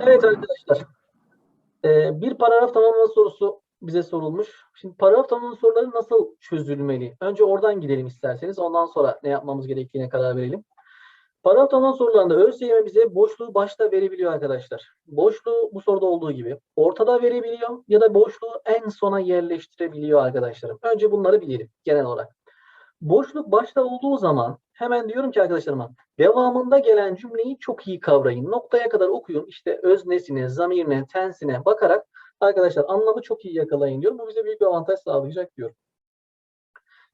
Evet arkadaşlar. Ee, bir paragraf tamamlama sorusu bize sorulmuş. Şimdi paragraf tamamlama soruları nasıl çözülmeli? Önce oradan gidelim isterseniz. Ondan sonra ne yapmamız gerektiğine karar verelim. Paragraf tamamlama sorularında ÖSYM bize boşluğu başta verebiliyor arkadaşlar. Boşluğu bu soruda olduğu gibi ortada verebiliyor ya da boşluğu en sona yerleştirebiliyor arkadaşlarım. Önce bunları bilelim genel olarak. Boşluk başta olduğu zaman hemen diyorum ki arkadaşlarıma devamında gelen cümleyi çok iyi kavrayın. Noktaya kadar okuyun. İşte öznesine, zamirine, tensine bakarak arkadaşlar anlamı çok iyi yakalayın diyorum. Bu bize büyük bir avantaj sağlayacak diyorum.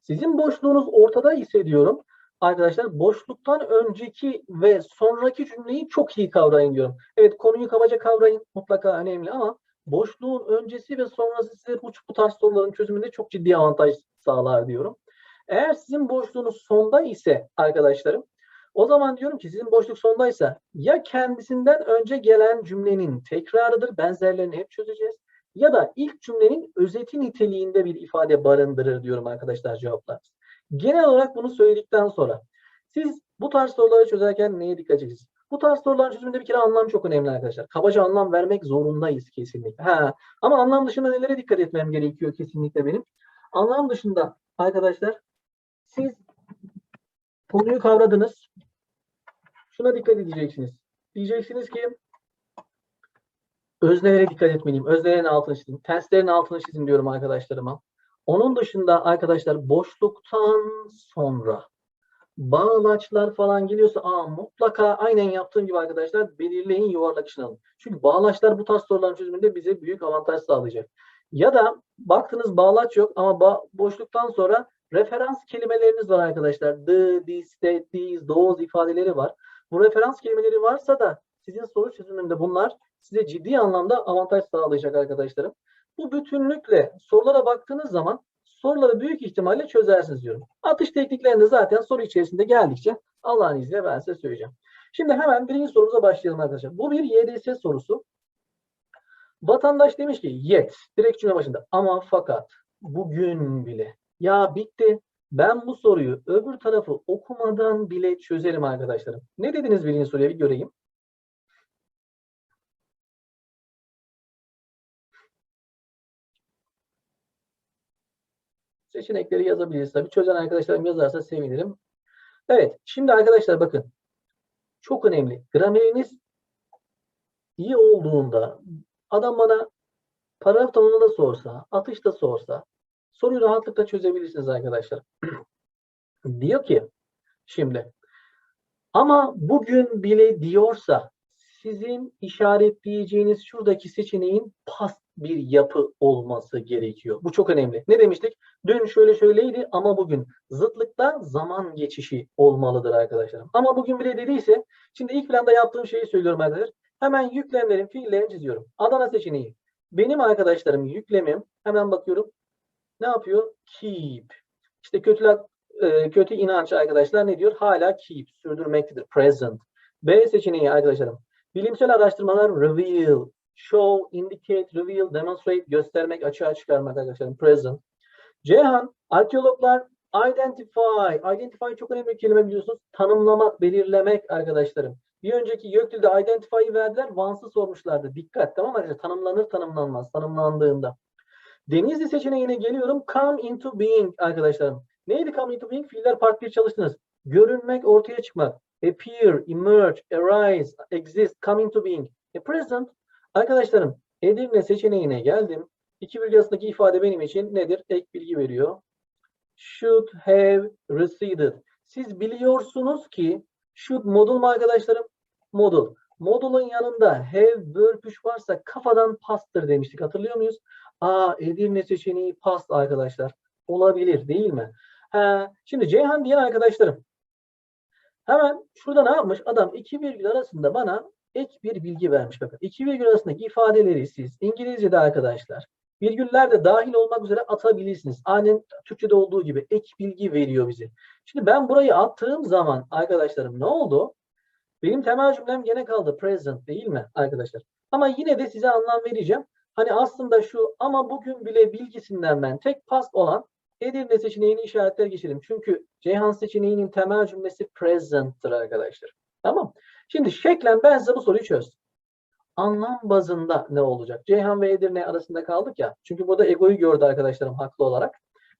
Sizin boşluğunuz ortada ise diyorum arkadaşlar boşluktan önceki ve sonraki cümleyi çok iyi kavrayın diyorum. Evet konuyu kabaca kavrayın mutlaka önemli ama boşluğun öncesi ve sonrası size bu, bu tarz soruların çözümünde çok ciddi avantaj sağlar diyorum. Eğer sizin boşluğunuz sonda ise arkadaşlarım o zaman diyorum ki sizin boşluk sondaysa ya kendisinden önce gelen cümlenin tekrarıdır, benzerlerini hep çözeceğiz. Ya da ilk cümlenin özeti niteliğinde bir ifade barındırır diyorum arkadaşlar cevaplar. Genel olarak bunu söyledikten sonra siz bu tarz soruları çözerken neye dikkat edeceksiniz? Bu tarz soruların çözümünde bir kere anlam çok önemli arkadaşlar. Kabaca anlam vermek zorundayız kesinlikle. Ha, ama anlam dışında nelere dikkat etmem gerekiyor kesinlikle benim? Anlam dışında arkadaşlar siz konuyu kavradınız. Şuna dikkat edeceksiniz. Diyeceksiniz ki öznelere dikkat etmeliyim. Öznelerin altını çizin. Tenslerin altını çizin diyorum arkadaşlarıma. Onun dışında arkadaşlar boşluktan sonra bağlaçlar falan geliyorsa aa, mutlaka aynen yaptığım gibi arkadaşlar belirleyin yuvarlak için alın. Çünkü bağlaçlar bu tarz soruların çözümünde bize büyük avantaj sağlayacak. Ya da baktınız bağlaç yok ama ba boşluktan sonra referans kelimeleriniz var arkadaşlar. The, this, that, these, those ifadeleri var. Bu referans kelimeleri varsa da sizin soru çözümünde bunlar size ciddi anlamda avantaj sağlayacak arkadaşlarım. Bu bütünlükle sorulara baktığınız zaman soruları büyük ihtimalle çözersiniz diyorum. Atış tekniklerini zaten soru içerisinde geldikçe Allah'ın izniyle ben size söyleyeceğim. Şimdi hemen birinci sorumuza başlayalım arkadaşlar. Bu bir YDS sorusu. Vatandaş demiş ki yet, direkt cümle başında ama fakat bugün bile. Ya bitti. Ben bu soruyu öbür tarafı okumadan bile çözerim arkadaşlarım. Ne dediniz birinci soruya bir göreyim. Seçenekleri yazabiliriz. Tabii çözen arkadaşlarım yazarsa sevinirim. Evet. Şimdi arkadaşlar bakın. Çok önemli. Grameriniz iyi olduğunda adam bana paragraf tamamını da sorsa, atış da sorsa soruyu rahatlıkla çözebilirsiniz arkadaşlar. Diyor ki şimdi ama bugün bile diyorsa sizin işaretleyeceğiniz şuradaki seçeneğin past bir yapı olması gerekiyor. Bu çok önemli. Ne demiştik? Dün şöyle şöyleydi ama bugün zıtlıkta zaman geçişi olmalıdır arkadaşlarım. Ama bugün bile dediyse şimdi ilk planda yaptığım şeyi söylüyorum arkadaşlar. Hemen yüklemlerin fiillerini çiziyorum. Adana seçeneği. Benim arkadaşlarım yüklemim hemen bakıyorum. Ne yapıyor? Keep. İşte kötü kötü inanç arkadaşlar ne diyor? Hala keep, sürdürmektedir. Present. B seçeneği arkadaşlarım. Bilimsel araştırmalar reveal, show, indicate, reveal, demonstrate, göstermek, açığa çıkarmak arkadaşlarım. Present. Ceyhan, arkeologlar identify. Identify çok önemli bir kelime biliyorsunuz. Tanımlamak, belirlemek arkadaşlarım. Bir önceki YÖKDİL'de identify'ı verdiler. Vans'ı sormuşlardı. Dikkat tamam mı? Tanımlanır tanımlanmaz. Tanımlandığında. Denizli seçeneğine geliyorum. Come into being arkadaşlarım. Neydi come into being? Fiiller part 1 çalıştınız. Görünmek, ortaya çıkmak. Appear, emerge, arise, exist, come into being. E present. Arkadaşlarım Edirne seçeneğine geldim. İki virgül arasındaki ifade benim için nedir? Ek bilgi veriyor. Should have receded. Siz biliyorsunuz ki should modul mu arkadaşlarım? Modul. Modulun yanında have push varsa kafadan pastır demiştik. Hatırlıyor muyuz? Aa Edirne seçeneği past arkadaşlar. Olabilir değil mi? Ha, şimdi Ceyhan diyen arkadaşlarım. Hemen şurada ne yapmış? Adam iki virgül arasında bana ek bir bilgi vermiş. Bakın iki virgül arasındaki ifadeleri siz İngilizce'de arkadaşlar virgüller de dahil olmak üzere atabilirsiniz. Aynen Türkçe'de olduğu gibi ek bilgi veriyor bize. Şimdi ben burayı attığım zaman arkadaşlarım ne oldu? Benim temel cümlem gene kaldı. Present değil mi arkadaşlar? Ama yine de size anlam vereceğim. Hani aslında şu ama bugün bile bilgisinden ben tek past olan Edirne seçeneğini işaretler geçelim. Çünkü Ceyhan seçeneğinin temel cümlesi present'tır arkadaşlar. Tamam. Şimdi şeklen ben size bu soruyu çözdüm. anlam bazında ne olacak? Ceyhan ve Edirne arasında kaldık ya. Çünkü burada egoyu gördü arkadaşlarım haklı olarak.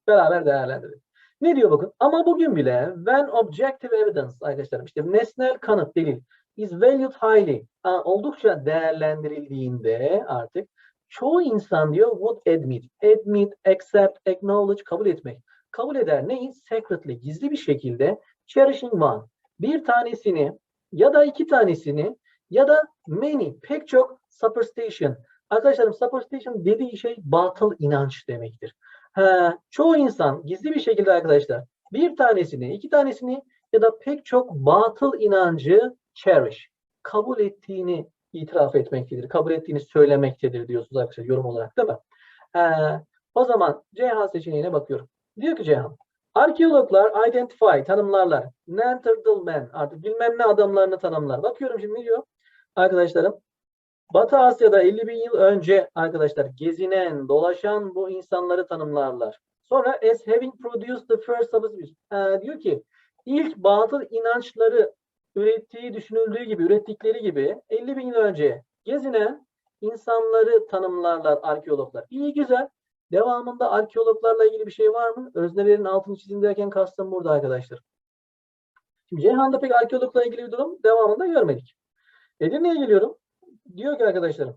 Beraber değerlendirelim. Ne diyor bakın? Ama bugün bile when objective evidence arkadaşlarım işte nesnel kanıt delil is valued highly oldukça değerlendirildiğinde artık çoğu insan diyor would admit, admit, accept, acknowledge kabul etmek. Kabul eder neyi? Secretly, gizli bir şekilde cherishing one. Bir tanesini ya da iki tanesini ya da many, pek çok superstition. Arkadaşlarım superstition dediği şey batıl inanç demektir. Ha, çoğu insan gizli bir şekilde arkadaşlar bir tanesini, iki tanesini ya da pek çok batıl inancı cherish, kabul ettiğini itiraf etmektedir. Kabul ettiğini söylemektedir diyorsunuz arkadaşlar yorum olarak değil mi? Ee, o zaman Ceyhan seçeneğine bakıyorum. Diyor ki Ceyhan, arkeologlar identify, tanımlarlar. Neanderthal man, artık bilmem ne adamlarını tanımlar. Bakıyorum şimdi diyor? Arkadaşlarım, Batı Asya'da 50 bin yıl önce arkadaşlar gezinen, dolaşan bu insanları tanımlarlar. Sonra as having produced the first substance. Ee, diyor ki ilk batıl inançları ürettiği düşünüldüğü gibi, ürettikleri gibi 50 bin yıl önce gezinen insanları tanımlarlar arkeologlar. İyi güzel. Devamında arkeologlarla ilgili bir şey var mı? Öznelerin altını çizin derken kastım burada arkadaşlar. Şimdi Ceyhan'da pek arkeologla ilgili bir durum devamında görmedik. Edirne'ye geliyorum. Diyor ki arkadaşlarım.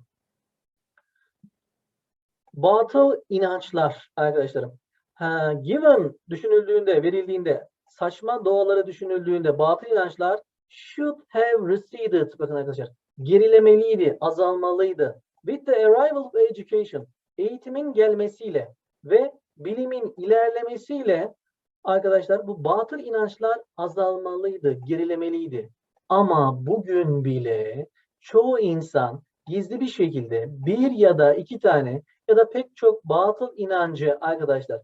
Batıl inançlar arkadaşlarım. Ha, given düşünüldüğünde, verildiğinde, saçma doğaları düşünüldüğünde batıl inançlar should have receded. Bakın arkadaşlar. Gerilemeliydi, azalmalıydı. With the arrival of education. Eğitimin gelmesiyle ve bilimin ilerlemesiyle arkadaşlar bu batıl inançlar azalmalıydı, gerilemeliydi. Ama bugün bile çoğu insan gizli bir şekilde bir ya da iki tane ya da pek çok batıl inancı arkadaşlar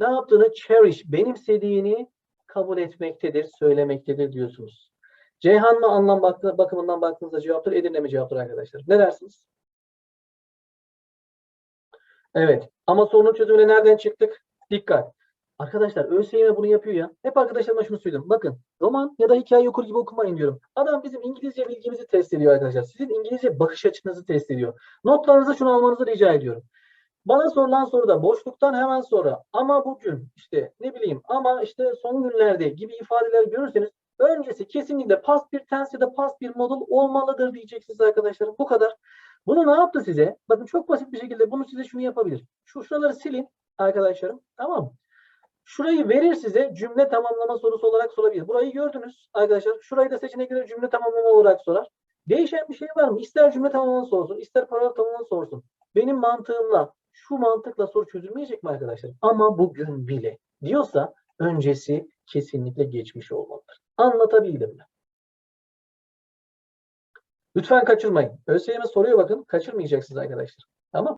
ne yaptığını cherish, benimsediğini kabul etmektedir, söylemektedir diyorsunuz. Ceyhan mı anlam bak- bakımından baktığınızda cevaptır, Edirne mi cevaptır arkadaşlar? Ne dersiniz? Evet. Ama sorunun çözümüne nereden çıktık? Dikkat. Arkadaşlar ÖSYM bunu yapıyor ya. Hep arkadaşlarıma şunu söylüyorum. Bakın roman ya da hikaye okur gibi okumayın diyorum. Adam bizim İngilizce bilgimizi test ediyor arkadaşlar. Sizin İngilizce bakış açınızı test ediyor. Notlarınızı şunu almanızı rica ediyorum. Bana sorulan soruda boşluktan hemen sonra ama bugün işte ne bileyim ama işte son günlerde gibi ifadeler görürseniz öncesi kesinlikle past bir tense ya da past bir model olmalıdır diyeceksiniz arkadaşlar. Bu kadar. Bunu ne yaptı size? Bakın çok basit bir şekilde bunu size şunu yapabilir. Şu şuraları silin arkadaşlarım. Tamam mı? Şurayı verir size cümle tamamlama sorusu olarak sorabilir. Burayı gördünüz arkadaşlar. Şurayı da seçenekleri cümle tamamlama olarak sorar. Değişen bir şey var mı? İster cümle tamamlama sorsun, ister paragraf tamamlama sorsun. Benim mantığımla, şu mantıkla soru çözülmeyecek mi arkadaşlar? Ama bugün bile diyorsa öncesi kesinlikle geçmiş olmalıdır. Anlatabildim mi? Lütfen kaçırmayın. ÖSYM soruyor bakın. Kaçırmayacaksınız arkadaşlar. Tamam